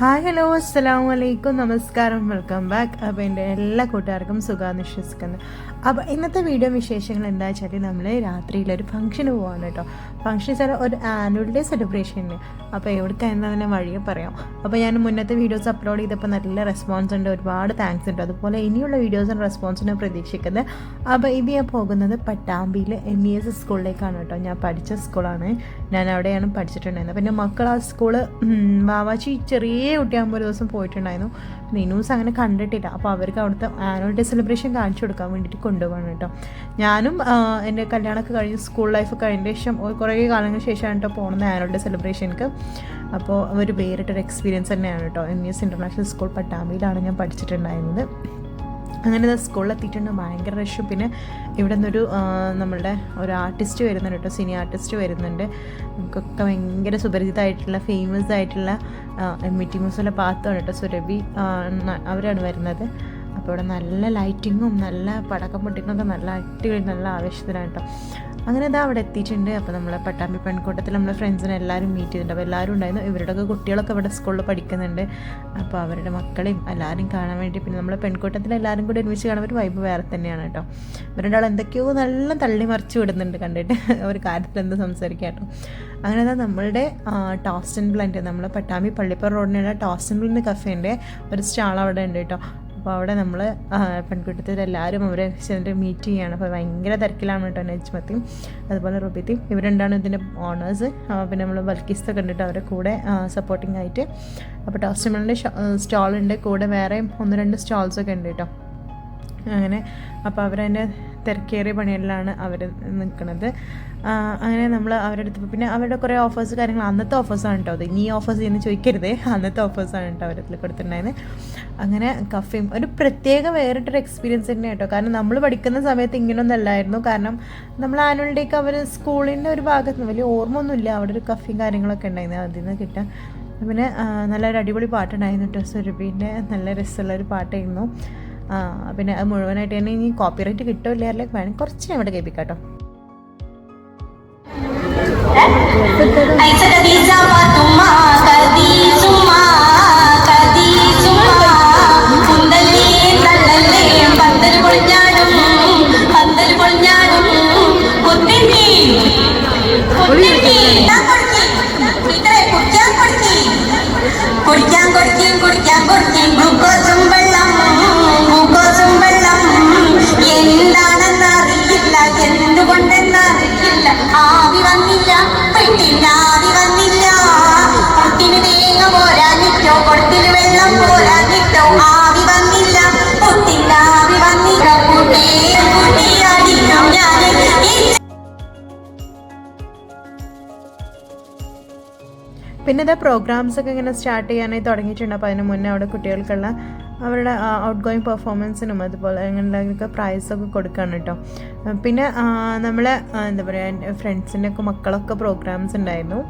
Hi hello അസ്സാം വലൈക്കും നമസ്കാരം വെൽക്കം ബാക്ക് അപ്പോൾ എന്റെ എല്ലാ കൂട്ടുകാർക്കും സുഖാന്ന് വിശ്വസിക്കുന്നു. അപ്പോൾ ഇന്നത്തെ വീഡിയോ വിശേഷങ്ങൾ എന്താ വെച്ചാൽ നമ്മൾ രാത്രിയിൽ ഒരു ഫംഗ്ഷന് പോകാൻ കേട്ടോ ഫംഗ്ഷൻ വെച്ചാൽ ഒരു ആനുവൽ ഡേ സെലിബ്രേഷന് അപ്പോൾ എവിടേക്കായെന്ന് തന്നെ വഴിയെ പറയാം. അപ്പോൾ ഞാൻ മുന്നത്തെ വീഡിയോസ് അപ്ലോഡ് ചെയ്തപ്പോൾ നല്ല റെസ്പോൺസ് ഉണ്ട് ഒരുപാട് താങ്ക്സ് ഉണ്ട്. അതുപോലെ ഇനിയുള്ള വീഡിയോസും റെസ്പോൺസിനും പ്രതീക്ഷിക്കുന്നത്. അപ്പോൾ ഇത് ഞാൻ പോകുന്നത് പട്ടാമ്പിയിൽ എം ഇ എസ് സ്കൂളിലേക്കാണ് കേട്ടോ. ഞാൻ പഠിച്ച സ്കൂളാണ് ഞാൻ അവിടെയാണ് പഠിച്ചിട്ടുണ്ടായിരുന്നത്. പിന്നെ മക്കൾ ആ സ്കൂൾ വാവാച്ചി ചെറിയ കുട്ടിയാകുമ്പോൾ ഒരു ദിവസം പോയിട്ടുണ്ടായിരുന്നു. നീനൂസ് അങ്ങനെ കണ്ടിട്ടില്ല. അപ്പോൾ അവർക്ക് അവിടുത്തെ ആനുവൽ ഡേ സെലിബ്രേഷൻ കാണിച്ചു കൊടുക്കാൻ വേണ്ടിയിട്ട് കൊണ്ടുപോകണം കേട്ടോ. ഞാനും എന്റെ കല്യാണമൊക്കെ കഴിഞ്ഞ് സ്കൂൾ ലൈഫ് കഴിഞ്ഞ ശേഷം കുറേ കാലങ്ങൾക്ക് ശേഷമാണ് കേട്ടോ പോകുന്നത് ആനുവൽ ഡേ സെലിബ്രേഷൻക്ക് അപ്പോൾ ഒരു വേറിട്ടൊരു എക്സ്പീരിയൻസ് തന്നെയാണ് കേട്ടോ. എം. എസ്. ഇന്റർനാഷണൽ സ്കൂൾ പട്ടാമ്പിയിലാണ് ഞാൻ പഠിച്ചിട്ടുണ്ടായിരുന്നത്. അങ്ങനെ സ്കൂളിലെത്തിയിട്ടുണ്ട്. ഭയങ്കര റഷും പിന്നെ ഇവിടെ നിന്നൊരു നമ്മളുടെ ഒരു ആർട്ടിസ്റ്റ് വരുന്നുണ്ട് കേട്ടോ. സിനി ആർട്ടിസ്റ്റ് വരുന്നുണ്ട്. നമുക്കൊക്കെ ഭയങ്കര സുപരിചിതമായിട്ടുള്ള ഫേമസ് ആയിട്ടുള്ള എം ഇ ടി മ്യൂസിലെ പാത്താണ് കേട്ടോ സുരഭി അവരാണ് വരുന്നത്. അപ്പോൾ ഇവിടെ നല്ല ലൈറ്റിങ്ങും നല്ല പടക്കം പൊട്ടിക്കുന്നൊക്കെ നല്ല അടിപൊളി നല്ല ആവേശത്തിലാണ് കേട്ടോ. അങ്ങനെ ഇതാ അവിടെ എത്തിയിട്ടുണ്ട്. അപ്പോൾ നമ്മൾ പട്ടാമ്പി പെൺകൂട്ടത്തിൽ നമ്മളെ ഫ്രണ്ട്സിനെ എല്ലാവരും മീറ്റ് ചെയ്തിട്ടുണ്ട്. അപ്പോൾ എല്ലാവരും ഉണ്ടായിരുന്നു. ഇവരുടെയൊക്കെ കുട്ടികളൊക്കെ ഇവിടെ സ്കൂളിൽ പഠിക്കുന്നുണ്ട്. അപ്പോൾ അവരുടെ മക്കളെയും എല്ലാവരും കാണാൻ വേണ്ടി പിന്നെ നമ്മളെ പെൺകൂട്ടത്തിൽ എല്ലാവരും കൂടി ഒരുമിച്ച് കാണാൻ ഒരു വൈബ് വേറെ തന്നെയാണ് കേട്ടോ. ഇവരുടെ എന്തൊക്കെയോ നല്ല തള്ളി മറിച്ച് വിടുന്നുണ്ട് കണ്ടിട്ട്. ഒരു കാര്യത്തിൽ എന്ത് സംസാരിക്കാം കേട്ടോ. അങ്ങനെ അതാ നമ്മളുടെ ടോസ്റ്റൻ ബ്ലൻഡ് നമ്മൾ പട്ടാമ്പി പള്ളിപ്പുറം റോഡിനുള്ള ടോസ്റ്റൻ ബ്ലൻഡ് കഫേന്റെ ഒരു സ്റ്റാൾ അവിടെ ഉണ്ട് കേട്ടോ. അപ്പോൾ അവിടെ നമ്മൾ പെൺകുട്ടിത്തെ എല്ലാവരും അവരെ ചെന്നിട്ട് മീറ്റ് ചെയ്യുകയാണ് അപ്പോൾ ഭയങ്കര തിരക്കിലാണ് കേട്ടോ നജ്മത്തിയും അതുപോലെ റുബിത്തിയും ഇവരുണ്ടാണ് ഇതിന്റെ ഓണേഴ്സ് പിന്നെ നമ്മൾ ബൽക്കിസ്തൊക്കെ കണ്ടിട്ട് അവരെ കൂടെ സപ്പോർട്ടിംഗ് ആയിട്ട്. അപ്പോൾ ടോസ്റ്റമലിന്റെ സ്റ്റാളുണ്ട് കൂടെ വേറെയും ഒന്ന് രണ്ട് സ്റ്റാൾസൊക്കെ ഉണ്ട് കേട്ടോ. അങ്ങനെ. അപ്പോൾ അവരതിന്റെ തിരക്കേറിയ പണികളിലാണ് അവർ നിൽക്കുന്നത് അങ്ങനെ നമ്മൾ അവരുടെ അടുത്ത് പിന്നെ അവരുടെ കുറേ ഓഫേഴ്സ് കാര്യങ്ങൾ അന്നത്തെ ഓഫേഴ്സാണ് കേട്ടോ അത്. ഇനി ഓഫേഴ്സ് ചെയ്യുന്ന ചോദിക്കരുതേ. അന്നത്തെ ഓഫേഴ്സാണ് കേട്ടോ അവരത്തിൽ കൊടുത്തിട്ടുണ്ടായിരുന്നത് അങ്ങനെ കഫയും ഒരു പ്രത്യേക വേറിട്ടൊരു എക്സ്പീരിയൻസ് തന്നെ കേട്ടോ കാരണം നമ്മൾ പഠിക്കുന്ന സമയത്ത് ഇങ്ങനെയൊന്നും അല്ലായിരുന്നു. കാരണം നമ്മൾ ആനുവൽ ഡേക്ക് അവർ സ്കൂളിന്റെ ഒരു ഭാഗത്ത് വലിയ ഓർമ്മ ഒന്നുമില്ല അവിടെ ഒരു കഫയും കാര്യങ്ങളൊക്കെ ഉണ്ടായിരുന്നു. അതിൽ നിന്ന് കിട്ടാൻ. പിന്നെ നല്ലൊരു അടിപൊളി പാട്ടുണ്ടായിരുന്നു കേട്ടോ സുരഭിന്റെ നല്ല രസമുള്ളൊരു പാട്ടായിരുന്നു. ആ, പിന്നെ അത് മുഴുവനായിട്ട് തന്നെ ഇനി കോപ്പിറൈറ്റ് കിട്ടില്ല അല്ലെങ്കിൽ വേണമെങ്കിൽ കുറച്ച് ഞാൻ ഇവിടെ കേൾപ്പിക്കാം കേട്ടോ പിന്നെ ഇതാ പ്രോഗ്രാംസ് ഒക്കെ ഇങ്ങനെ സ്റ്റാർട്ട് ചെയ്യാനായി തുടങ്ങിയിട്ടുണ്ട്. അപ്പോൾ അതിന് മുന്നേ അവിടെ കുട്ടികൾക്കുള്ള അവരുടെ ഔട്ട് ഗോയിങ് പെർഫോമൻസിനും അതുപോലെ അങ്ങനെയുള്ള പ്രൈസൊക്കെ കൊടുക്കുകയാണ് കേട്ടോ പിന്നെ നമ്മളെ എന്താ പറയുക എന്റെ ഫ്രണ്ട്സിന്റെയൊക്കെ മക്കളൊക്കെ പ്രോഗ്രാംസ് ഉണ്ടായിരുന്നു.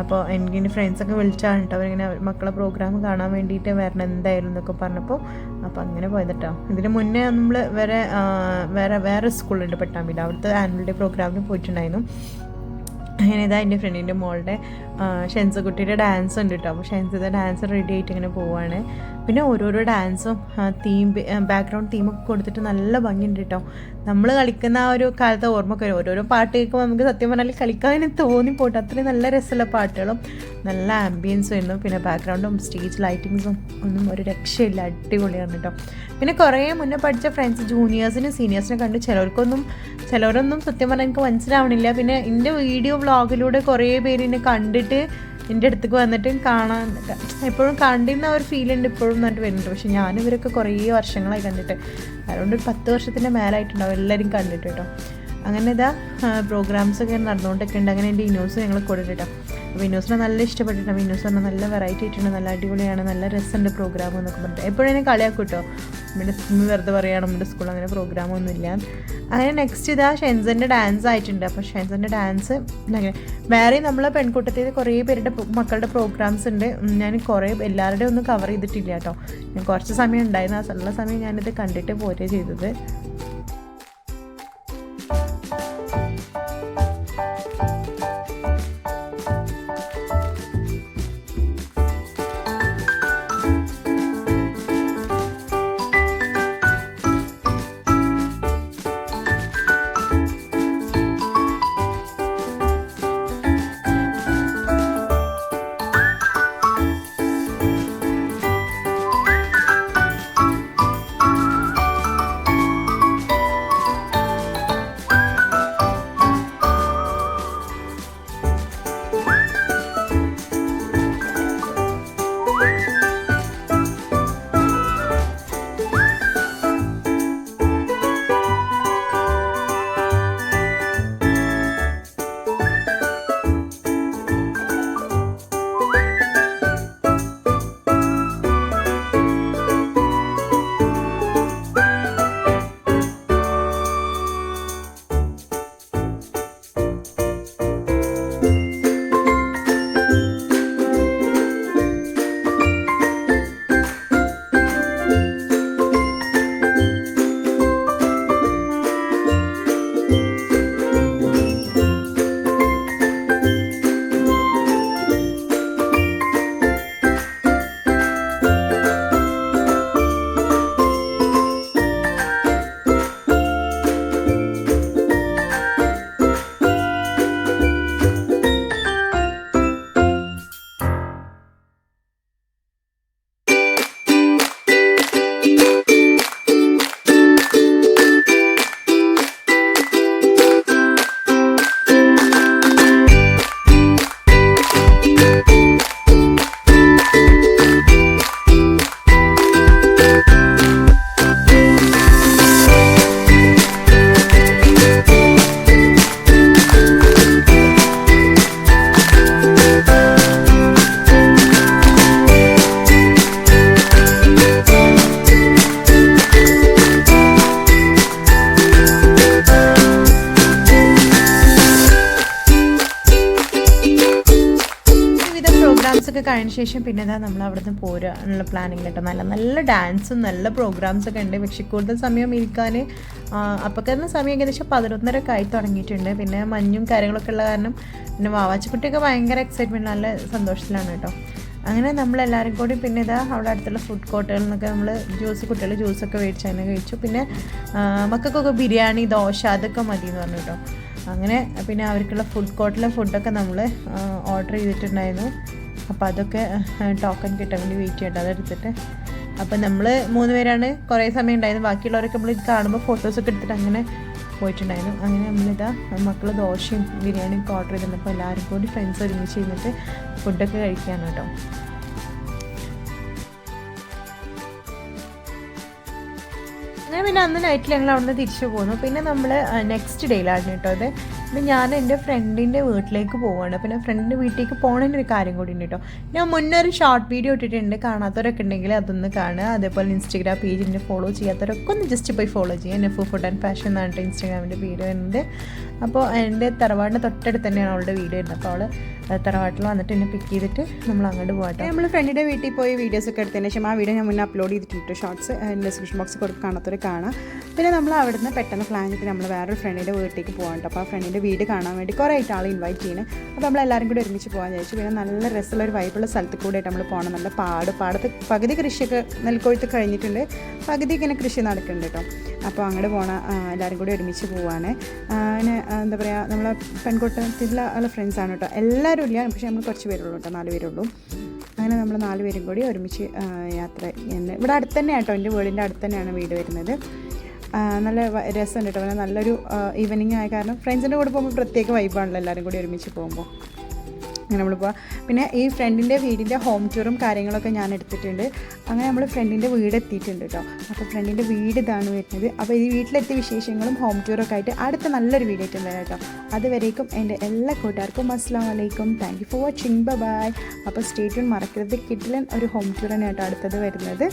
അപ്പോൾ എനിക്ക് ഫ്രണ്ട്സൊക്കെ വിളിച്ചാണ് കേട്ടോ അവരിങ്ങനെ മക്കളെ പ്രോഗ്രാം കാണാൻ വേണ്ടിയിട്ട് വരണം എന്തായാലും എന്നൊക്കെ പറഞ്ഞപ്പോൾ അപ്പോൾ അങ്ങനെ പോയത് കേട്ടോ ഇതിന് മുന്നേ നമ്മൾ വേറെ വേറെ വേറെ സ്കൂളുണ്ട് പട്ടാമ്പിയിൽ. അവിടുത്തെ ആനുവൽ ഡേ പ്രോഗ്രാമിന് പോയിട്ടുണ്ടായിരുന്നു. അങ്ങനെ ഇതാ എന്റെ ഫ്രണ്ടിന്റെ മോളുടെ ഷെൻസക്കുട്ടിയുടെ ഡാൻസ് ഉണ്ട് കേട്ടോ അപ്പോൾ ഷെൻസിന്റെ ഡാൻസ് റെഡി ആയിട്ട് ഇങ്ങനെ പോവുകയാണ് പിന്നെ ഓരോരോ ഡാൻസും തീം ബാക്ക്ഗ്രൗണ്ട് തീമൊക്കെ കൊടുത്തിട്ട് നല്ല ഭംഗിയുണ്ട് കേട്ടോ നമ്മൾ കളിക്കുന്ന ആ ഒരു കാലത്തെ ഓർമ്മയൊക്കെ വരും. ഓരോരോ പാട്ട് കേൾക്കുമ്പോൾ നമുക്ക് സത്യം പറഞ്ഞാൽ കളിക്കാൻ തോന്നിപ്പോട്ടെ. അത്രയും നല്ല രസമുള്ള പാട്ടുകളും നല്ല ആംബിയൻസും ആയിരുന്നു. പിന്നെ ബാക്ക്ഗ്രൗണ്ടും സ്റ്റേജ് ലൈറ്റിങ്സും ഒന്നും ഒരു രക്ഷയില്ല. അടിപൊളിയാണ് കേട്ടോ പിന്നെ കുറേ മുന്നേ പഠിച്ച ഫ്രണ്ട്സ് ജൂനിയേഴ്സിനും സീനിയേഴ്സിനെ കണ്ട് ചിലർക്കൊന്നും ചിലരൊന്നും സത്യം പറഞ്ഞാൽ എനിക്ക് മനസ്സിലാവണില്ല. പിന്നെ എന്റെ വീഡിയോ വ്ളോഗിലൂടെ കുറേ പേര് എന്നെ കണ്ടിട്ട് എന്റെ അടുത്തേക്ക് വന്നിട്ട് കാണാൻ എപ്പോഴും കണ്ടിരുന്ന ഒരു ഫീൽ ഉണ്ട് ഇപ്പോഴും എന്നിട്ട് വരുന്നുണ്ട്. പക്ഷെ ഞാനിവരൊക്കെ കുറേ വർഷങ്ങളായി കണ്ടിട്ട്. അതുകൊണ്ട് ഒരു പത്ത് വർഷത്തിന്റെ മേലായിട്ടുണ്ടാവും എല്ലാവരും കണ്ടിട്ട് കേട്ടോ. അങ്ങനെ ഇതാ പ്രോഗ്രാംസ് ഒക്കെ നടന്നുകൊണ്ടൊക്കെ ഉണ്ട് അങ്ങനെ എന്റെ ഇനോസ് ഞങ്ങൾ കൊടുത്തിട്ടോ അപ്പോൾ നല്ല ഇഷ്ടപ്പെട്ടിട്ടുണ്ട് ഇനോസ് പറഞ്ഞാൽ നല്ല വെറൈറ്റി ആയിട്ടുണ്ട്. നല്ല അടിപൊളിയാണ്. നല്ല രസമുണ്ട് പ്രോഗ്രാം എന്നൊക്കെ പറഞ്ഞിട്ട്. എപ്പോഴും എന്നെ കളിയാക്കും കേട്ടോ നമ്മുടെ സ്കൂൾ വെറുതെ പറയുകയാണ് നമ്മുടെ സ്കൂളിൽ അങ്ങനെ പ്രോഗ്രാമൊന്നുമില്ല അങ്ങനെ നെക്സ്റ്റ് ഇതാ ഷെൻസന്റെ ഡാൻസ് ആയിട്ടുണ്ട്. അപ്പോൾ ഷെൻസന്റെ ഡാൻസ് അങ്ങനെ വേറെ നമ്മളെ പെൺകൂട്ടത്തിൽ കുറേ പേരുടെ മക്കളുടെ പ്രോഗ്രാംസ് ഉണ്ട്. ഞാൻ കുറേ എല്ലാവരുടെയും ഒന്നും കവർ ചെയ്തിട്ടില്ല കേട്ടോ ഞാൻ കുറച്ച് സമയം ഉണ്ടായിരുന്നു. ആ സമയം ഞാനിത് കണ്ടിട്ട് പോരുക ചെയ്തത്. കഴിഞ്ഞ ശേഷം പിന്നെ ഇതാ നമ്മൾ അവിടുന്ന് പോരാനുള്ള പ്ലാനിങ് കേട്ടോ നല്ല നല്ല ഡാൻസും നല്ല പ്രോഗ്രാംസ് ഒക്കെ ഉണ്ട്. പക്ഷെ കൂടുതൽ സമയം ഇരിക്കാൻ അപ്പൊക്കെ സമയം ഏകദേശം പതിനൊന്നര ഒക്കെ ആയി തുടങ്ങിയിട്ടുണ്ട്. പിന്നെ മഞ്ഞും കാര്യങ്ങളൊക്കെ ഉള്ള കാരണം പിന്നെ വാവാച്ചക്കുട്ടിയൊക്കെ ഭയങ്കര എക്സൈറ്റ്മെന്റ് നല്ല സന്തോഷത്തിലാണ് കേട്ടോ അങ്ങനെ നമ്മളെല്ലാവരും കൂടി പിന്നെ ഇതാ അവിടെ അടുത്തുള്ള ഫുഡ് കോർട്ടുകളിൽ നിന്നൊക്കെ നമ്മൾ ജ്യൂസ് കുട്ടികൾ ജ്യൂസൊക്കെ മേടിച്ച് അതിനെ കഴിച്ചു. പിന്നെ മക്കൾക്കൊക്കെ ബിരിയാണി ദോശ അതൊക്കെ മതി എന്ന് പറഞ്ഞു കേട്ടോ അങ്ങനെ പിന്നെ അവർക്കുള്ള ഫുഡ് കോർട്ടിലെ ഫുഡൊക്കെ നമ്മൾ ഓർഡർ ചെയ്തിട്ടുണ്ടായിരുന്നു. അപ്പോൾ അതൊക്കെ ടോക്കൺ കിട്ടാൻ വേണ്ടി വെയിറ്റ് ചെയ്യട്ടെ അതെടുത്തിട്ട്. അപ്പോൾ നമ്മൾ മൂന്ന് പേരാണ് കുറേ സമയം ഉണ്ടായിരുന്നു. ബാക്കിയുള്ളവരൊക്കെ നമ്മൾ കാണുമ്പോൾ ഫോട്ടോസൊക്കെ എടുത്തിട്ട് അങ്ങനെ പോയിട്ടുണ്ടായിരുന്നു. അങ്ങനെ നമ്മളിതാ മക്കൾ ദോശയും ബിരിയാണിയും ഒക്കെ ഓർഡർ ചെയ്തിട്ടുണ്ട് അപ്പോൾ എല്ലാവരും കൂടി ഫ്രണ്ട്സ് ഒരുമിച്ച് ചെയ്തിട്ട് ഫുഡൊക്കെ കഴിക്കുകയാണ് കേട്ടോ. അങ്ങനെ പിന്നെ അന്ന് നൈറ്റിൽ ഞങ്ങൾ അവിടുന്ന് തിരിച്ചു പോന്നു. പിന്നെ നമ്മൾ നെക്സ്റ്റ് ഡേയിലാണ് കേട്ടോ അത് പിന്നെ ഞാൻ എന്റെ ഫ്രണ്ടിന്റെ വീട്ടിലേക്ക് പോവാണ്. പിന്നെ ഫ്രണ്ടിന്റെ വീട്ടിലേക്ക് പോകണതിന്റെ ഒരു കാര്യം കൂടി ഉണ്ട് കേട്ടോ. ഞാൻ മുന്നേ ഒരു ഷോർട്ട് വീഡിയോ ഇട്ടിട്ടുണ്ട്. കാണാത്തവരൊക്കെ ഉണ്ടെങ്കിൽ അതൊന്ന് കാണുക. അതേപോലെ ഇൻസ്റ്റഗ്രാം എന്നെ ഫോളോ ചെയ്യാത്തവരൊക്കെ ഒന്ന് ജസ്റ്റ് പോയി ഫോളോ ചെയ്യുക. എന്റെ ഫുഡ് ആൻഡ് ഫാഷൻ എന്നാണ് ഇൻസ്റ്റാഗ്രാമിന്റെ വീഡിയോ വരുന്നത് അപ്പോൾ എന്റെ തറവാടിന്റെ തൊട്ടടുത്ത് തന്നെയാണ് അവളുടെ വീഡിയോ വരുന്നത്. അപ്പോൾ അവൾ തറവാട്ടിൽ വന്നിട്ട് എന്നെ പിക്ക് ചെയ്തിട്ട് നമ്മൾ അങ്ങോട്ട് പോകട്ടെ നമ്മൾ ഫ്രണ്ടിന്റെ വീട്ടിൽ പോയി വീഡിയോസ് ഒക്കെ എടുത്തതിന് ശേഷം ആ വീഡിയോ ഞാൻ മുന്നേ അപ്ലോഡ് ചെയ്തിട്ടുണ്ട്. ഷോർട്സ് ഡിസ്ക്രിപ്ഷൻ ബോക്സിൽ കൊടുത്ത് കാണാത്തവർ കാണാം. പിന്നെ നമ്മൾ അവിടുന്ന് പെട്ടെന്ന് പ്ലാൻ ചെയ്തിട്ട് നമ്മൾ വേറൊരു ഫ്രണ്ടിന്റെ വീട്ടിലേക്ക് പോകാൻ അപ്പോൾ ആ ഫ്രണ്ടിന്റെ വീട് കാണാൻ വേണ്ടി കുറേ ആയിട്ട് ആൾ ഇൻവൈറ്റ് ചെയ്യുന്നത് അപ്പോൾ നമ്മൾ എല്ലാവരും കൂടി ഒരുമിച്ച് പോകാൻ വിചാരിച്ചു. പിന്നെ നല്ല രസമുള്ള ഒരു വൈബുള്ള സ്ഥലത്ത് കൂടിയിട്ട് നമ്മൾ പോകണം. നല്ല പാട് പാടത്ത് പകുതി കൃഷിയൊക്കെ നെൽക്കൊഴുത്ത് കഴിഞ്ഞിട്ടുണ്ട്. പകുതി ഇങ്ങനെ കൃഷി നടക്കുന്നുണ്ട് കേട്ടോ. അപ്പോൾ അങ്ങോട്ട് പോണ എല്ലാവരും കൂടി ഒരുമിച്ച് പോവാണ്. അങ്ങനെ എന്താ പറയുക നമ്മളെ പെൺകുട്ടത്തിലുള്ള ഉള്ള ഫ്രണ്ട്സാണ് കേട്ടോ. എല്ലാവരും ഇല്ല പക്ഷേ നമ്മൾ കുറച്ച് പേരുള്ളൂ കേട്ടോ നാല് പേരുള്ളൂ. അങ്ങനെ നമ്മൾ നാല് പേരും കൂടി ഒരുമിച്ച് യാത്ര ഇവിടെ അടുത്ത് കേട്ടോ എന്റെ വീടിന്റെ അടുത്ത് തന്നെയാണ് വീട് വരുന്നത്. നല്ല രസമുണ്ട് കേട്ടോ. പിന്നെ നല്ലൊരു ഈവനിങ് ആയ കാരണം ഫ്രണ്ട്സിന്റെ കൂടെ പോകുമ്പോൾ പ്രത്യേക വൈബാണല്ലോ എല്ലാവരും കൂടി ഒരുമിച്ച് പോകുമ്പോൾ. അങ്ങനെ നമ്മൾ പോവാം. പിന്നെ ഈ ഫ്രണ്ടിന്റെ വീടിന്റെ ഹോം ടൂറും കാര്യങ്ങളൊക്കെ ഞാൻ എടുത്തിട്ടുണ്ട്. അങ്ങനെ നമ്മൾ ഫ്രണ്ടിന്റെ വീട് എത്തിയിട്ടുണ്ട് കേട്ടോ. അപ്പോൾ ഫ്രണ്ടിന്റെ വീട് ഇതാണ് വരുന്നത്. അപ്പോൾ ഈ വീട്ടിലെത്തിയ വിശേഷങ്ങളും ഹോം ടൂറൊക്കെ ആയിട്ട് അടുത്ത നല്ലൊരു വീഡിയോ ആയിട്ട് വരാം കേട്ടോ. അതുവരേക്കും എന്റെ എല്ലാ കൂട്ടുകാർക്കും അസ്സാം വലൈക്കും thank you for watching bye അപ്പോൾ സ്റ്റേറ്റ്യൂൺ മറക്കരുത്. കിട്ടിലൻ ഒരു ഹോം ടൂർ തന്നെ കേട്ടോ അടുത്തത് വരുന്നത്.